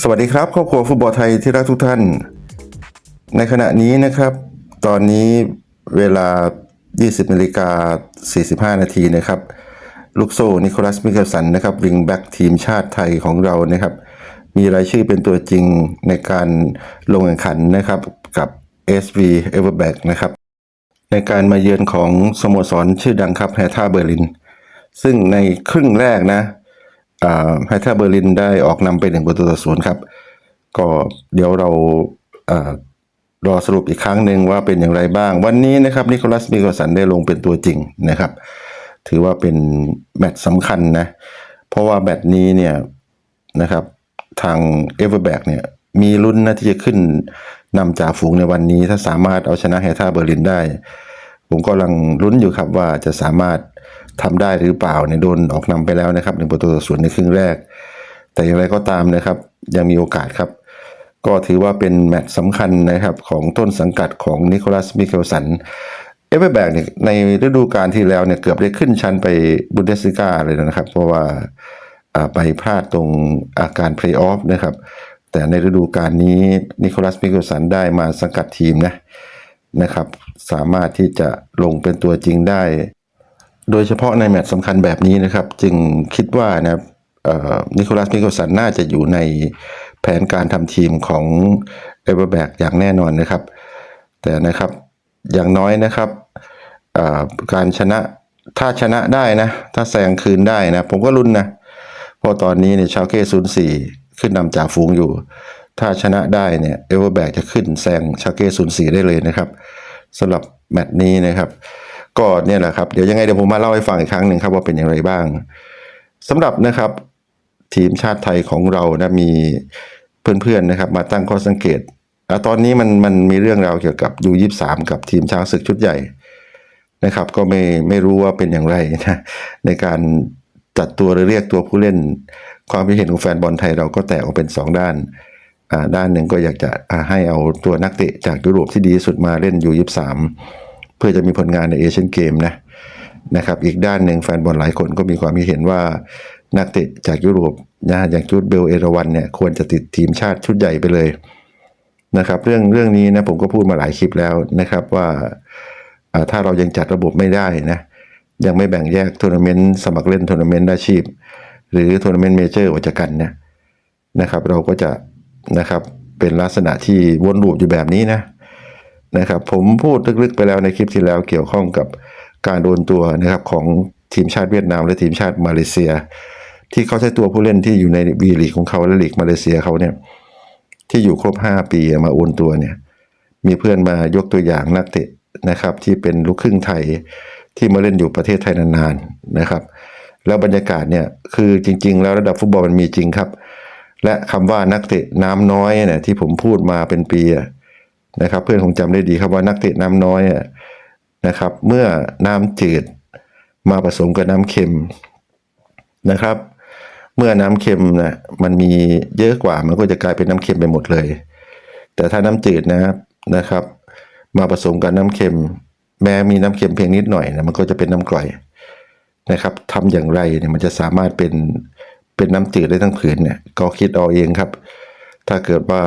สวัสดีครับครอบครัวฟุตบอลไทยที่รักทุกท่าน ในขณะนี้นะครับ ตอนนี้เวลา 20นาฬิกา45 นาทีนะครับ ลูกโซ่นิโคลัสมิเกลสันนะครับวิงแบ็กทีมชาติไทยของเรานะครับ มีรายชื่อเป็นตัวจริงในการลงแข่งขันนะครับกับ SV e v e r b a c k นะครับ ในการมาเยือนของสโมสรชื่อดังครับแฮท่าเบอร์ลิน ซึ่งในครึ่งแรกนะ แฮท่าเบอร์ลินได้ออกนำไปหนึ่งประตูต่อศูนย์ครับ ก็เดี๋ยวเราเอรอสรุปอีกครั้งหนึ่งว่าเป็นอย่างไรบ้าง วันนี้นะครับนิโคลัสมิเกสันได้ลงเป็นตัวจริงนะครับ ถือว่าเป็นแมตช์สำคัญนะ เพราะว่าแมตช์นี้เนี่ยนะครับทางเอเวอร์แบกเนี่ยมีลุ้นนะที่จะขึ้นนำจ่าฝูงในวันนี้ ถ้าสามารถเอาชนะแฮท่าเบอร์ลินได้ ผมกำลังลุ้นอยู่ครับว่าจะสามารถ ทำได้หรือเปล่าเนี่ยโดนออกนำไปแล้วนะครับหนึ่งประตูต่อศูนย์ในครึ่งแรก แต่อย่างไรก็ตามนะครับ ยังมีโอกาสครับ ก็ถือว่าเป็นแมตช์สำคัญนะครับของต้นสังกัดของนิโคลัสมิเคลสันเอเวอร์แบกเนี่ยในฤดูกาลที่แล้วเนี่ยเกือบได้ขึ้นชั้นไปบุนเดสลิก้าเลยนะครับ เพราะว่าอ่าไปพลาดตรงอาการเพลย์ออฟนะครับ แต่ในฤดูกาลนี้นิโคลัสมิเคลสันได้มาสังกัดทีมนะนะครับ สามารถที่จะลงเป็นตัวจริงได้ โดยเฉพาะในแมตช์สำคัญแบบนี้นะครับ จึงคิดว่านะครับนิโคลัสมิเกลสันน่าจะอยู่ในแผนการทำทีมของเอเวอร์แบกอย่างแน่นอนนะครับ แต่นะครับอย่างน้อยนะครับการชนะถ้าชนะได้นะ ถ้าแซงคืนได้นะ ผมก็ลุ้นนะเพราะตอนนี้เนี่ยชาวเก้ศูนย์สี่ขึ้นนำจากฝูงอยู่ ถ้าชนะได้เนี่ยเอเวอร์แบกจะขึ้นแซงชาวเก้ศูนย์สี่ได้เลยนะครับสำหรับแมตช์นี้นะครับ ก็เนี่ยแหละครับ เดี๋ยวยังไงเดี๋ยวผมมาเล่าให้ฟังอีกครั้งหนึ่งครับว่าเป็นอย่างไรบ้างสำหรับนะครับ ทีมชาติไทยของเรานะมีเพื่อนๆนะครับ มาตั้งข้อสังเกตตอนนี้มันมันมีเรื่องราวเกี่ยวกับยูยี่สามกับทีมช้างศึกชุดใหญ่นะครับ ก็ไม่ไม่รู้ว่าเป็นอย่างไรนะในการจัดตัวหรือเรียกตัวผู้เล่น ความคิดเห็นของแฟนบอลไทยเราก็แตกออกเป็นสองด้านด้านหนึ่งก็อยากจะให้เอาตัวนักเตะจากยุโรปที่ดีที่สุดมาเล่นยูยี่สาม พื่อจะมีผลงานในเอเชียนเกมนะนะครับอีกด้านหนึ่งแฟนบอลหลายคนก็มีความคิดเห็นว่านักเตะจากยุโรปนะอย่างจูดเบลเอราวันเนี่ยควรจะติดทีมชาติชุดใหญ่ไปเลยนะครับเรื่องเรื่องนี้นะผมก็พูดมาหลายคลิปแล้วนะครับว่าอ่าถ้าเรายังจัดระบบไม่ได้นะยังไม่แบ่งแยกทัวร์นาเมนต์สมัครเล่นทัวร์นาเมนต์อาชีพ หรือทัวร์นาเมนต์เมเจอร์ออกจากกันเนี่ยนะครับเราก็จะนะครับเป็นลักษณะที่วนลูปอยู่แบบนี้นะ นะครับผมพูดลึกๆไปแล้วในคลิปที่แล้วเกี่ยวข้องกับการโดนตัวนะครับของทีมชาติเวียดนามและทีมชาติมาเลเซีย ที่เขาใช้ตัวผู้เล่นที่อยู่ในวีลีกของเขาและลีกมาเลเซียเขาเนี่ยที่อยู่ครบ 5 ปีมาโอนตัวเนี่ยมีเพื่อนมายกตัวอย่างนักเตะนะครับที่เป็นลูกครึ่งไทยที่มาเล่นอยู่ประเทศไทยนานๆนะครับ แล้วบรรยากาศเนี่ยคือจริง ๆ แล้วระดับฟุตบอลมันมีจริงครับ และคำว่านักเตะน้ำน้อยเนี่ยที่ผมพูดมาเป็นปีอะ นะครับ เพื่อนคงจำได้ดีครับว่านักเตะน้ำน้อยนะครับ เมื่อน้ำจืดมาผสมกับน้ำเค็มนะครับ เมื่อน้ำเค็มนะมันมีเยอะกว่ามันก็จะกลายเป็นน้ำเค็มไปหมดเลย แต่ถ้าน้ำจืดนะครับนะครับ มาผสมกับน้ำเค็ม แม้มีน้ำเค็มเพียงนิดหน่อยนะมันก็จะเป็นน้ำกร่อยนะครับทำอย่างไรเนี่ยมันจะสามารถเป็นเป็นน้ำจืดได้ทั้งผืนเนี่ยก็คิดเอาเองครับ ถ้าเกิดว่า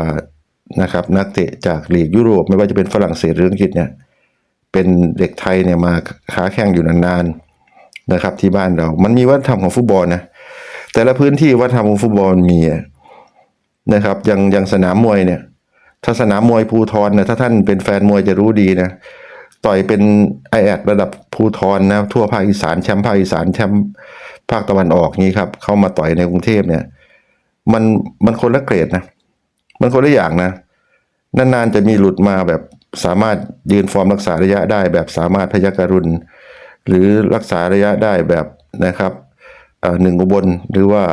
นะครับนักเตะจากลีกยุโรปไม่ว่าจะเป็นฝรั่งเศสหรืออังกฤษเนี่ยเป็นเด็กไทยเนี่ยมาค้าแข่งอยู่นานๆนะครับ ที่บ้านเรา มันมีวัฒนธรรมของฟุตบอลนะแต่ละพื้นที่วัฒนธรรมของฟุตบอลมีนะครับอย่างอย่างสนามมวยเนี่ย ถ้าสนามมวยภูทรนะถ้าท่านเป็นแฟนมวยจะรู้ดีนะต่อยเป็นไอแอดระดับภูทรนะทั่วภาคอีสานแชมป์ภาคอีสานแชมป์ภาคตะวันออกนี้ครับเข้ามาต่อยในกรุงเทพเนี่ย มันมันคนละเกรดนะมันคนละอย่างนะ นานๆจะมีหลุดมาแบบสามารถยืนฟอร์มรักษาระยะได้แบบสามารถพยักรุณ หรือรักษาระยะได้แบบนะครับหนึ่งอุบลหรือว่า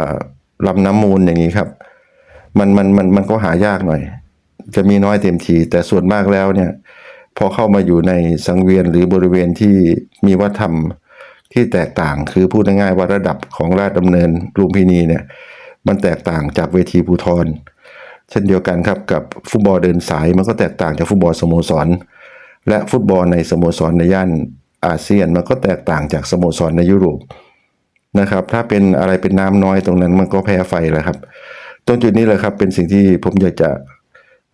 ลำน้ำมูลอย่างนี้ครับ มันมันมันมันก็หายากหน่อย จะมีน้อยเต็มที แต่ส่วนมากแล้วเนี่ย พอเข้ามาอยู่ในสังเวียนหรือบริเวณที่มีวัฒนธรรมที่แตกต่างคือพูดง่ายๆว่าระดับของราชดำเนินลุมพินีเนี่ย มันแตกต่างจากเวทีภูทร เช่นเดียวกันครับกับฟุตบอลเดินสายมันก็แตกต่างจากฟุตบอลสโมสร และฟุตบอลในสโมสรในย่านอาเซียนมันก็แตกต่างจากสโมสรในยุโรปนะครับ ถ้าเป็นอะไรเป็นน้ำน้อยตรงนั้นมันก็แพ้ไฟแหละครับตรงจุดนี้แหละครับเป็นสิ่งที่ผมอยากจะ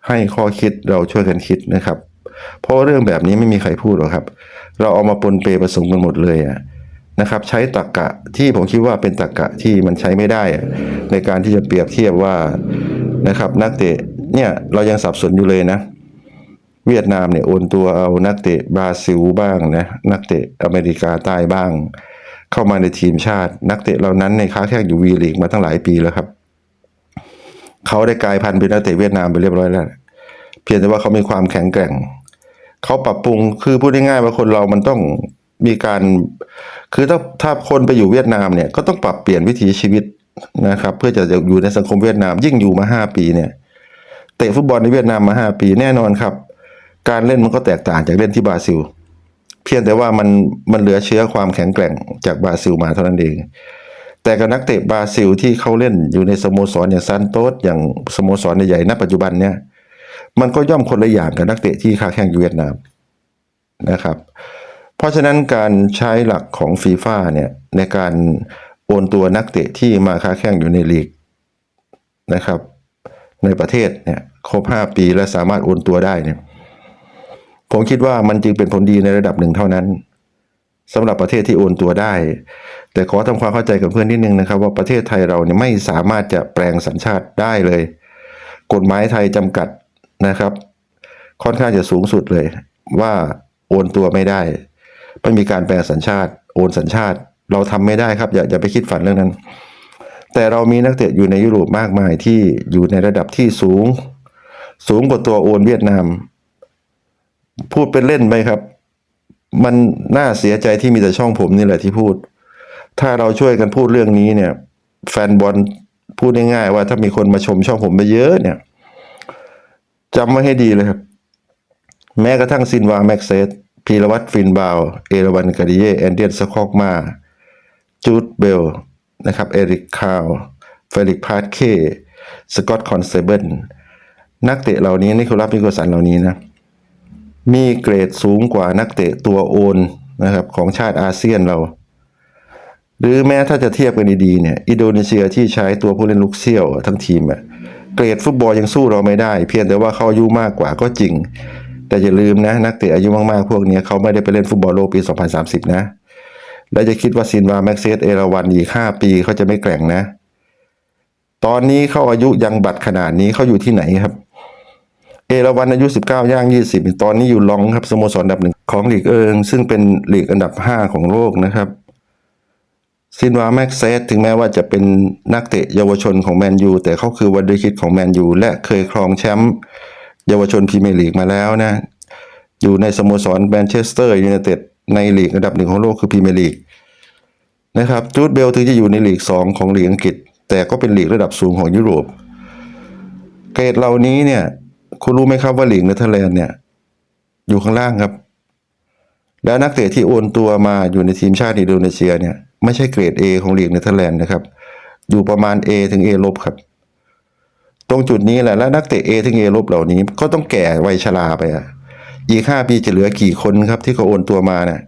ให้ข้อคิดเราช่วยกันคิดนะครับ เพราะเรื่องแบบนี้ไม่มีใครพูดหรอกครับ เราเอามาปนเปผสมกันหมดเลยอะนะครับใช้ตรรกกะที่ผมคิดว่าเป็นตรรกกะที่มันใช้ไม่ได้ ในการที่จะเปรียบเทียบว่า นะครับนักเตะเนี่ยเรายังสับสนอยู่เลยนะ เวียดนามเนี่ยโอนตัวเอานักเตะบราซิลบ้างนะนักเตะอเมริกาใต้บ้าง เข้ามาในทีมชาติ นักเตะเหล่านั้นในค้าแข่งอยู่วีลีกมาตั้งหลายปีแล้วครับเขาได้กลายพันธุ์เป็นนักเตะเวียดนามไปเรียบร้อยแล้ว เพียงแต่ว่าเขามีความแข็งแกร่งเขาปรับปรุงคือพูดง่ายๆว่าคนเรามันต้องมีการ คือถ้าถ้าคนไปอยู่เวียดนามเนี่ยก็ต้องปรับเปลี่ยนวิถีชีวิต นะครับ เพื่อจะอยู่ในสังคมเวียดนาม ยิ่งอยู่มาห้าปีเนี่ยเตะฟุตบอลในเวียดนามมาห้าปีแน่นอนครับ การเล่นมันก็แตกต่างจากเล่นที่บราซิล เพียงแต่ว่ามันมันเหลือเชื้อความแข็งแกร่งจากบราซิลมาเท่านั้นเอง แต่กับนักเตะบราซิลที่เขาเล่นอยู่ในสโมสรอย่างซานโตสอย่างสโมสรใหญ่ๆณปัจจุบันเนี่ยมันก็ย่อมคนละอย่างกับนักเตะที่ค้าแข่งอยู่เวียดนามนะครับ เพราะฉะนั้นการใช้หลักของฟีฟ่าเนี่ยในการ โอนตัวนักเตะที่มาค้าแข่งอยู่ในลีกนะครับ ในประเทศเนี่ยครบ 5 ปีและสามารถโอนตัวได้เนี่ยผมคิดว่ามันจึงเป็นผลดีในระดับหนึ่งเท่านั้นสำหรับประเทศที่โอนตัวได้ แต่ขอทำความเข้าใจกับเพื่อนนิดนึงนะครับ ว่าประเทศไทยเราเนี่ยไม่สามารถจะแปลงสัญชาติได้เลย กฎหมายไทยจำกัดนะครับ ค่อนข้างจะสูงสุดเลย ว่าโอนตัวไม่ได้ไม่มีการแปลงสัญชาติ โอนสัญชาติ เราทำไม่ได้ครับ อย่าอย่าไปคิดฝันเรื่องนั้น แต่เรามีนักเตะอยู่ในยุโรปมากมายที่อยู่ในระดับที่สูง สูงกว่าตัวโอนเวียดนาม พูดเป็นเล่นไปครับ มันน่าเสียใจที่มีแต่ช่องผมนี่แหละที่พูด ถ้าเราช่วยกันพูดเรื่องนี้เนี่ย แฟนบอลพูดง่ายๆว่าถ้ามีคนมาชมช่องผมไปเยอะเนี่ยจำไว้ให้ดีเลยครับ แม้กระทั่งซินวาแม็กเซตพีรวัตรฟินบาว เอราวันกาดิเยแอนเดียนสคอกมา จูดเบลนะครับเอริกคาวเฟลิกพาร์เคสกอตคอนเซเบิลนักเตะเหล่านี้นิโคลัสนิโคลสันเหล่านี้นะ มีเกรดสูงกว่านักเตะตัวโอนนะครับของชาติอาเซียนเรา หรือแม้ถ้าจะเทียบกันดีๆเนี่ยอินโดนีเซียที่ใช้ตัวผู้เล่นลูกเซี่ยวทั้งทีมอะเกรดฟุตบอลยังสู้เราไม่ได้ เพียงแต่ว่าเขาอายุมากกว่าก็จริง แต่อย่าลืมนะ นักเตะอายุมากๆพวกนี้เขาไม่ได้ไปเล่นฟุตบอลโลกปี 2030 นะ แล้วจะคิดว่าซินวาแม็กเซสเอราวันอีก5ปีเขาจะไม่แกร่งนะ ตอนนี้เขาอายุยังบัตรขนาดนี้เขาอยู่ที่ไหนครับ เอราวันอายุ 19 ย่าง 20 ตอนนี้อยู่ลองครับสโมสรอันดับหนึ่งของลีกเอิง ซึ่งเป็นลีกอันดับ 5 ของโลกนะครับซินวาแม็กเซสถึงแม้ว่าจะเป็นนักเตะเยาวชนของแมนยูแต่เขาคือวันดีคิดของแมนยูและเคยครองแชมป์เยาวชนพรีเมียร์ลีกมาแล้วนะ อยู่ในสโมสรแมนเชสเตอร์ยูไนเต็ด ในลีกอันดับหนึ่งของโลกคือพรีเมียร์ลีกนะครับจูดเบลถึงจะอยู่ในลีก 2 ของลีกอังกฤษ แต่ก็เป็นลีกระดับสูงของยุโรป เกรดเหล่านี้เนี่ยคุณรู้ไหมครับว่าลีกเนเธอร์แลนด์เนี่ยอยู่ข้างล่างครับ แล้วนักเตะที่โอนตัวมาอยู่ในทีมชาติอินโดนีเซียเนี่ยไม่ใช่เกรด A ของลีกเนเธอร์แลนด์นะครับอยู่ประมาณ A ถึง A ลบครับ ตรงจุดนี้แหละแล้วนักเตะ A ถึง A ลบเหล่านี้ ก็ต้องแก่วัยชราไปอะอีกห้าปีจะเหลือกี่คนครับที่เขาโอนตัวมาเนี่ย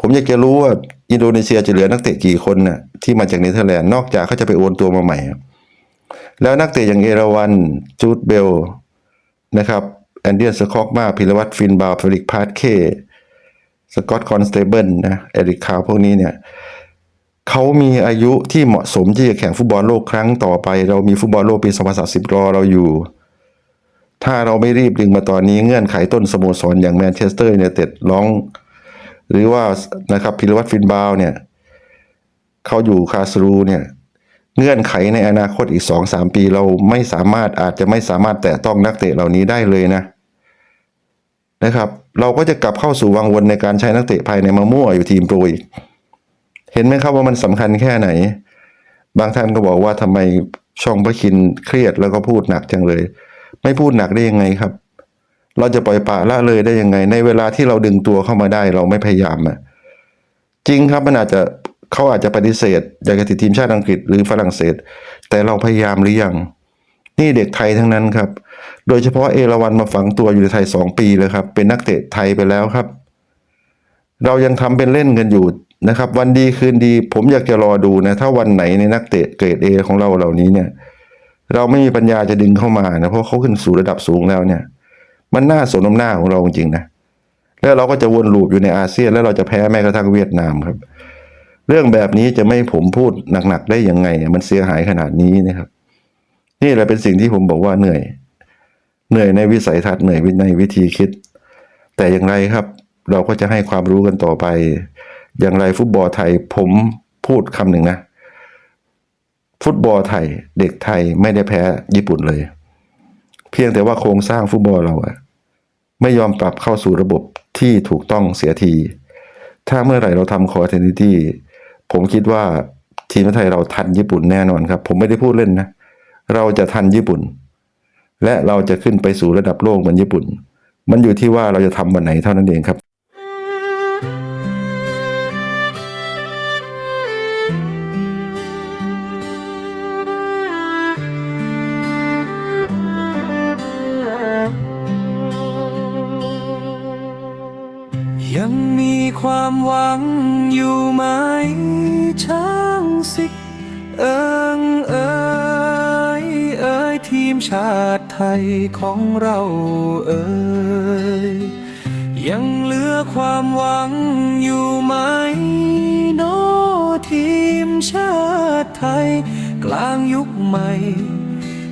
ผมอยากจะรู้ว่าอินโดนีเซียจะเหลือนักเตะกี่คนน่ะที่มาจากเนเธอร์แลนด์นอกจากเขาจะไปโอนตัวมาใหม่ แล้วนักเตะอย่างเอราวันจูดเบลนะครับแอนเดียนสคอกมาพิรวัตรฟินบาฟลิกพาร์เคสกอตคอนสเตเบิลนะเอริกคาวพวกนี้เนี่ยเขามีอายุที่เหมาะสมที่จะแข่งฟุตบอลโลกครั้งต่อไป เรามีฟุตบอลโลกปี 2030 รอเราอยู่ ถ้าเราไม่รีบดึงมาตอนนี้เงื่อนไขต้นสโมสรอย่างแมนเชสเตอร์ยูไนเต็ดร้อง หรือว่านะครับพิรวัตรฟินบาวเนี่ยเขาอยู่คาสรูเนี่ยเงื่อนไขในอนาคตอีก2-3ปีเราไม่สามารถอาจจะไม่สามารถแตะต้องนักเตะเหล่านี้ได้เลยนะนะครับ เราก็จะกลับเข้าสู่วังวนในการใช้นักเตะภายในมามั่วอยู่ทีมโปรอีกเห็นไหมครับว่ามันสำคัญแค่ไหน บางท่านก็บอกว่าทำไมช่องพระคินเครียดแล้วก็พูดหนักจังเลย ไม่พูดหนักได้ยังไงครับ เราจะปล่อยปละละเลยได้ยังไง ในเวลาที่เราดึงตัวเข้ามาได้ เราไม่พยายามอะจริงครับมันอาจจะเขาอาจจะปฏิเสธอยากจะติดทีมชาติอังกฤษหรือฝรั่งเศส แต่เราพยายามหรือยัง นี่เด็กไทยทั้งนั้นครับ โดยเฉพาะเอราวันมาฝังตัวอยู่ในไทยสองปีแล้วครับ เป็นนักเตะไทยไปแล้วครับ เรายังทำเป็นเล่นกันอยู่นะครับ วันดีคืนดี ผมอยากจะรอดูนะถ้าวันไหนในนักเตะเกรดเอของเราเหล่านี้เนี่ย เราไม่มีปัญญาจะดึงเข้ามานะเพราะเขาขึ้นสู่ระดับสูงแล้วเนี่ย มันน่าสนน้ำหน้าของเราจริงนะแล้วเราก็จะวนลูปอยู่ในอาเซียน แล้วเราจะแพ้แม้กระทั่งเวียดนามครับ เรื่องแบบนี้จะไม่ผมพูดหนักๆได้ยังไงมันเสียหายขนาดนี้นะครับ นี่แหละเป็นสิ่งที่ผมบอกว่าเหนื่อย เหนื่อยในวิสัยทัศน์เหนื่อยในวิธีคิด แต่อย่างไรครับ เราก็จะให้ความรู้กันต่อไป อย่างไรฟุตบอลไทยผมพูดคำหนึ่งนะ ฟุตบอลไทย เด็กไทยไม่ได้แพ้ญี่ปุ่นเลย เพียงแต่ว่าโครงสร้างฟุตบอลเราอะ ไม่ยอมปรับเข้าสู่ระบบที่ถูกต้องเสียที ถ้าเมื่อไหร่เราทำคอร์เทนิตี้ผมคิดว่าทีมไทยเราทันญี่ปุ่นแน่นอนครับ ผมไม่ได้พูดเล่นนะ เราจะทันญี่ปุ่น และเราจะขึ้นไปสู่ระดับโลกเหมือนญี่ปุ่น มันอยู่ที่ว่าเราจะทำวันไหนเท่านั้นเองครับังอยู่ไหมช้างสิกเอิงเอยเอยทีมชาติไทยของเราเอยยังเหลือความหวังอยู่ไหมโนอทีมชาติไทย กลางยุคใหม่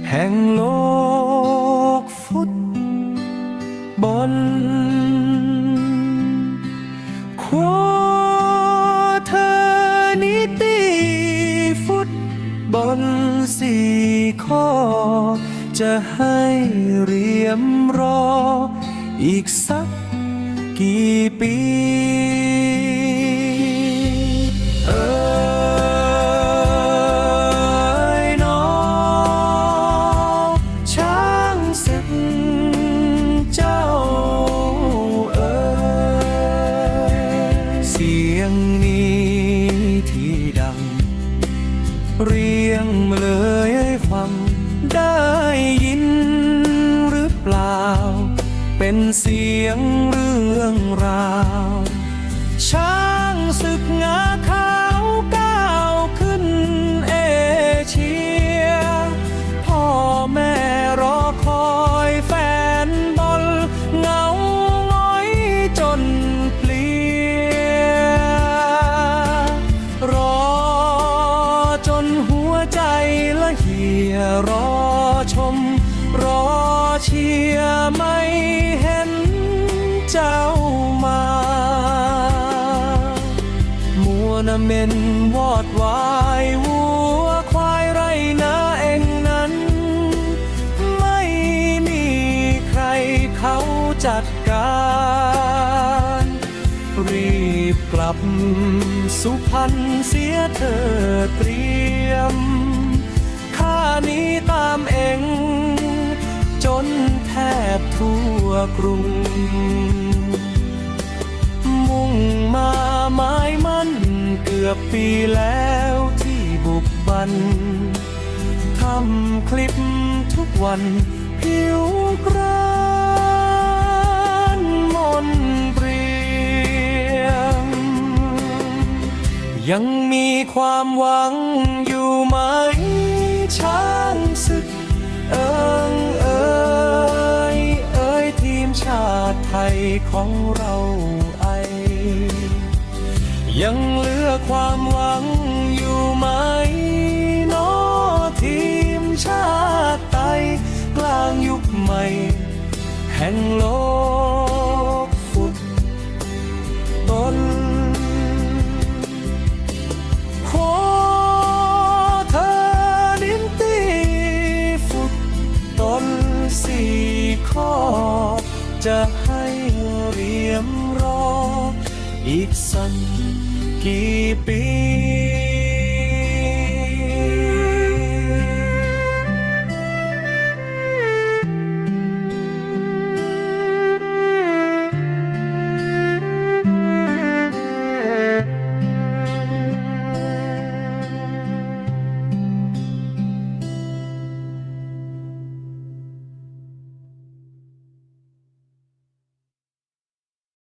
แห่งโลกฟุตบอล จะให้เรียมรอ อีกสักกี่ปี จัดการ รีบกลับสุพรรณเสียเธอเตรียม ข้านี้ตามเองจนแทบทั่วกรุง มุ่งมาไม้มันเกือบปีแล้วที่บุกบันทำคลิปทุกวันผิวกรา ยังมีความหวังอยู่ไหมช้างศึก เอิงเอยเอยทีมชาติไทยของเราไอ ยังเหลือความหวังอยู่ไหมนอทีมชาติไทยกลางยุคใหม่ แห่งโลก keeping